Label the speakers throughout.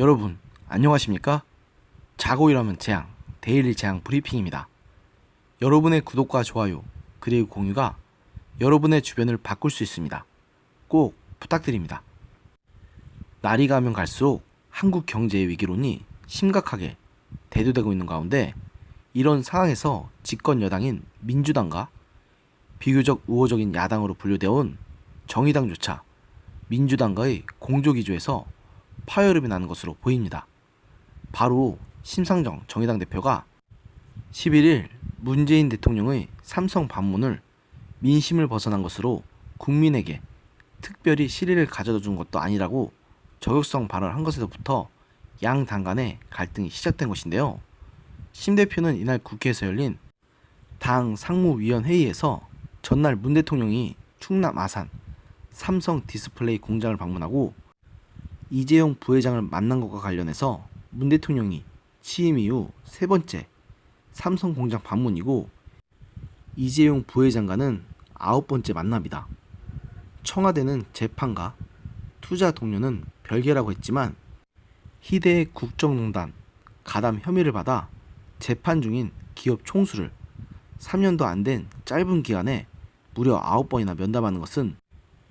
Speaker 1: 여러분, 안녕하십니까? 자고 일하면 재앙, 데일리 재앙 브리핑입니다. 여러분의 구독과 좋아요, 그리고 공유가 여러분의 주변을 바꿀 수 있습니다. 꼭 부탁드립니다. 날이 가면 갈수록 한국 경제의 위기론이 심각하게 대두되고 있는 가운데 이런 상황에서 집권 여당인 민주당과 비교적 우호적인 야당으로 분류되어 온 정의당조차 민주당과의 공조기조에서 파열음이 나는 것으로 보입니다. 바로 심상정 정의당 대표가 11일 문재인 대통령의 삼성 방문을 민심을 벗어난 것으로 국민에게 특별히 실의를 가져다 준 것도 아니라고 저격성 발언을 한 것에서부터 양 당 간의 갈등이 시작된 것인데요. 심 대표는 이날 국회에서 열린 당 상무위원 회의에서 전날 문 대통령이 충남 아산 삼성 디스플레이 공장을 방문하고 이재용 부회장을 만난 것과 관련해서 문 대통령이 취임 이후 세 번째 삼성 공장 방문이고 이재용 부회장과는 아홉 번째 만남이다. 청와대는 재판과 투자 동료는 별개라고 했지만 희대의 국정농단 가담 혐의를 받아 재판 중인 기업 총수를 3년도 안 된 짧은 기간에 무려 9번이나 면담하는 것은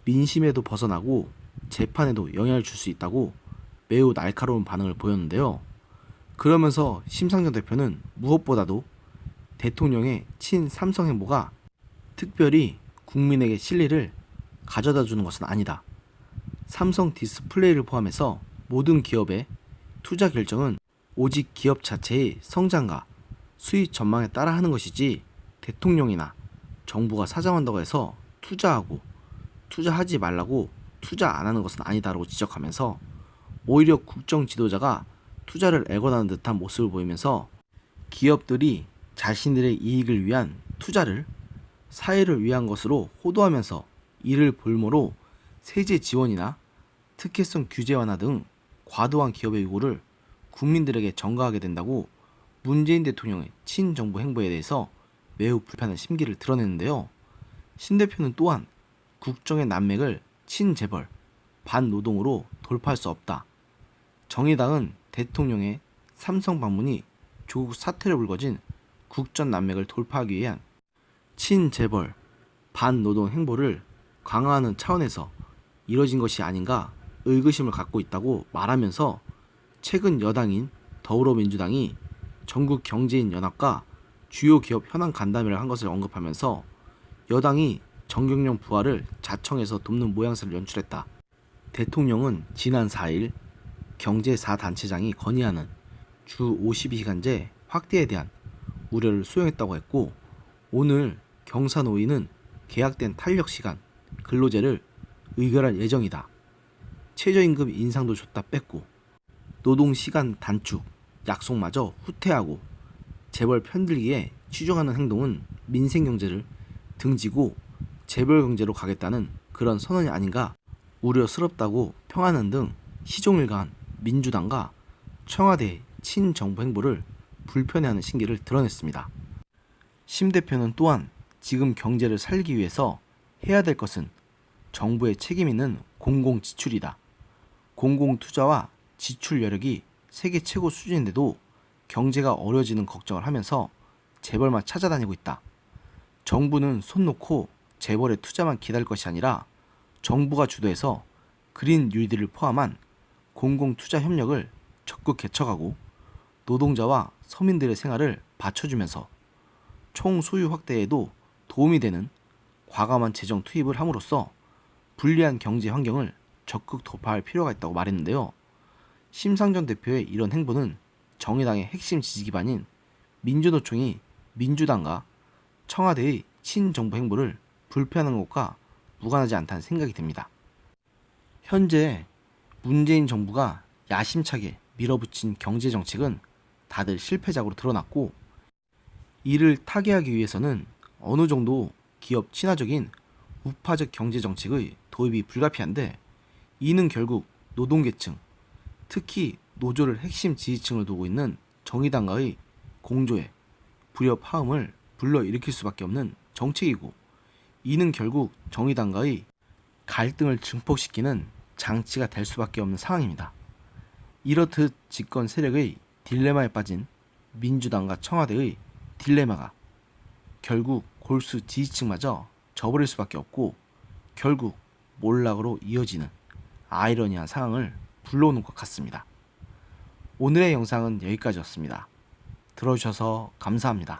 Speaker 1: 민심에도 벗어나고 재판에도 영향을 줄 수 있다고 매우 날카로운 반응을 보였는데요. 그러면서 심상정 대표는 무엇보다도 대통령의 친 삼성 행보가 특별히 국민에게 실리를 가져다 주는 것은 아니다. 삼성 디스플레이를 포함해서 모든 기업의 투자 결정은 오직 기업 자체의 성장과 수익 전망에 따라 하는 것이지 대통령이나 정부가 사장한다고 해서 투자하고 투자하지 말라고 투자 안 하는 것은 아니다라고 지적하면서 오히려 국정 지도자가 투자를 애권하는 듯한 모습을 보이면서 기업들이 자신들의 이익을 위한 투자를 사회를 위한 것으로 호도하면서 이를 볼모로 세제 지원이나 특혜성 규제 완화 등 과도한 기업의 요구를 국민들에게 전가하게 된다고 문재인 대통령의 친정부 행보에 대해서 매우 불편한 심기를 드러냈는데요. 신 대표는 또한 국정의 난맥을 친재벌, 반노동으로 돌파할 수 없다. 정의당은 대통령의 삼성 방문이 조국 사태를 불거진 국전 난맥을 돌파하기 위한 친재벌, 반노동 행보를 강화하는 차원에서 이뤄진 것이 아닌가 의구심을 갖고 있다고 말하면서 최근 여당인 더불어민주당이 전국 경제인 연합과 주요 기업 현황 간담회를 한 것을 언급하면서 여당이 정경련 부하를 자청해서 돕는 모양새를 연출했다. 대통령은 지난 4일 경제 4단체장이 건의하는 주 52시간제 확대에 대한 우려를 수용했다고 했고 오늘 경사노위는 계약된 탄력 시간 근로제를 의결할 예정이다. 최저임금 인상도 줬다 뺐고 노동 시간 단축 약속마저 후퇴하고 재벌 편들기에 치중하는 행동은 민생 경제를 등지고 재벌 경제로 가겠다는 그런 선언이 아닌가 우려스럽다고 평하는 등 시종일관 민주당과 청와대의 친정부 행보를 불편해하는 신기를 드러냈습니다. 심 대표는 또한 지금 경제를 살기 위해서 해야 될 것은 정부의 책임 있는 공공 지출이다. 공공 투자와 지출 여력이 세계 최고 수준인데도 경제가 어려지는 걱정을 하면서 재벌만 찾아다니고 있다. 정부는 손 놓고 재벌의 투자만 기다릴 것이 아니라 정부가 주도해서 그린 뉴딜을 포함한 공공 투자 협력을 적극 개척하고 노동자와 서민들의 생활을 받쳐주면서 총 소유 확대에도 도움이 되는 과감한 재정 투입을 함으로써 불리한 경제 환경을 적극 돌파할 필요가 있다고 말했는데요. 심상정 대표의 이런 행보는 정의당의 핵심 지지 기반인 민주노총이 민주당과 청와대의 친정부 행보를 불편한 것과 무관하지 않다는 생각이 듭니다. 현재 문재인 정부가 야심차게 밀어붙인 경제 정책은 다들 실패작으로 드러났고 이를 타개하기 위해서는 어느 정도 기업 친화적인 우파적 경제 정책의 도입이 불가피한데 이는 결국 노동계층, 특히 노조를 핵심 지지층을 두고 있는 정의당과의 공조에 불협화음을 불러일으킬 수밖에 없는 정책이고 이는 결국 정의당과의 갈등을 증폭시키는 장치가 될 수밖에 없는 상황입니다. 이렇듯 집권 세력의 딜레마에 빠진 민주당과 청와대의 딜레마가 결국 골수 지지층마저 져버릴 수밖에 없고 결국 몰락으로 이어지는 아이러니한 상황을 불러오는 것 같습니다. 오늘의 영상은 여기까지였습니다. 들어주셔서 감사합니다.